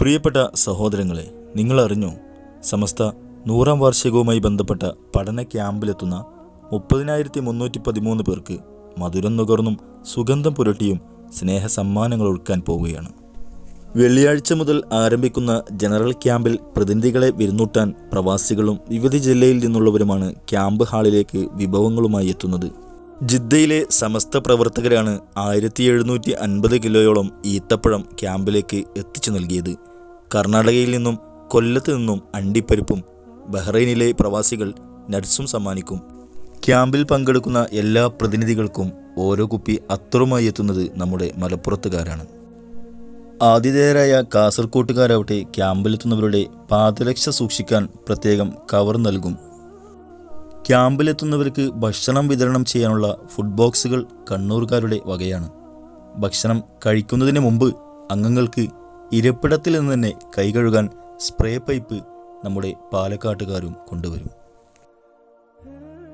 പ്രിയപ്പെട്ട സഹോദരങ്ങളെ നിങ്ങൾ അറിഞ്ഞോ സമസ്ത നൂറാം വാർഷികവുമായി ബന്ധപ്പെട്ട പഠന ക്യാമ്പിലെത്തുന്ന മുപ്പതിനായിരത്തി മുന്നൂറ്റി പതിമൂന്ന് പേർക്ക് മധുരം നുകർന്നും സുഗന്ധം പുരട്ടിയും സ്നേഹ സമ്മാനങ്ങൾ ഒഴുക്കാൻ പോവുകയാണ്. വെള്ളിയാഴ്ച മുതൽ ആരംഭിക്കുന്ന ജനറൽ ക്യാമ്പിൽ പ്രതിനിധികളെ വിരുന്നൂട്ടാൻ പ്രവാസികളും വിവിധ ജില്ലയിൽ നിന്നുള്ളവരുമാണ് ക്യാമ്പ് ഹാളിലേക്ക് വിഭവങ്ങളുമായി എത്തുന്നത്. ജിദ്ദയിലെ സമസ്ത പ്രവർത്തകരാണ് ആയിരത്തി എഴുന്നൂറ്റി അൻപത് കിലോയോളം ഈത്തപ്പഴം ക്യാമ്പിലേക്ക് എത്തിച്ചു നൽകിയത്. കർണാടകയിൽ നിന്നും കൊല്ലത്ത് നിന്നും അണ്ടിപ്പരിപ്പും ബഹ്റൈനിലെ പ്രവാസികൾ നട്സും സമ്മാനിക്കും. ക്യാമ്പിൽ പങ്കെടുക്കുന്ന എല്ലാ പ്രതിനിധികൾക്കും ഓരോ കുപ്പി അത്തറുമായി എത്തുന്നത് നമ്മുടെ മലപ്പുറത്തുകാരാണ്. ആതിഥേയരായ കാസർകോട്ടുകാരാവട്ടെ ക്യാമ്പിലെത്തുന്നവരുടെ പാദരക്ഷ സൂക്ഷിക്കാൻ പ്രത്യേകം കവർ നൽകും ക്യാമ്പിലെത്തുന്നവർക്ക് ഭക്ഷണം വിതരണം ചെയ്യാനുള്ള ഫുഡ് ബോക്സുകൾ കണ്ണൂർക്കാരുടെ വകയാണ്. ഭക്ഷണം കഴിക്കുന്നതിന് മുമ്പ് അംഗങ്ങൾക്ക് ഇരപ്പിടത്തിൽ നിന്ന് തന്നെ കൈകഴുകാൻ സ്പ്രേ പൈപ്പ് നമ്മുടെ പാലക്കാട്ടുകാരും കൊണ്ടുവരും.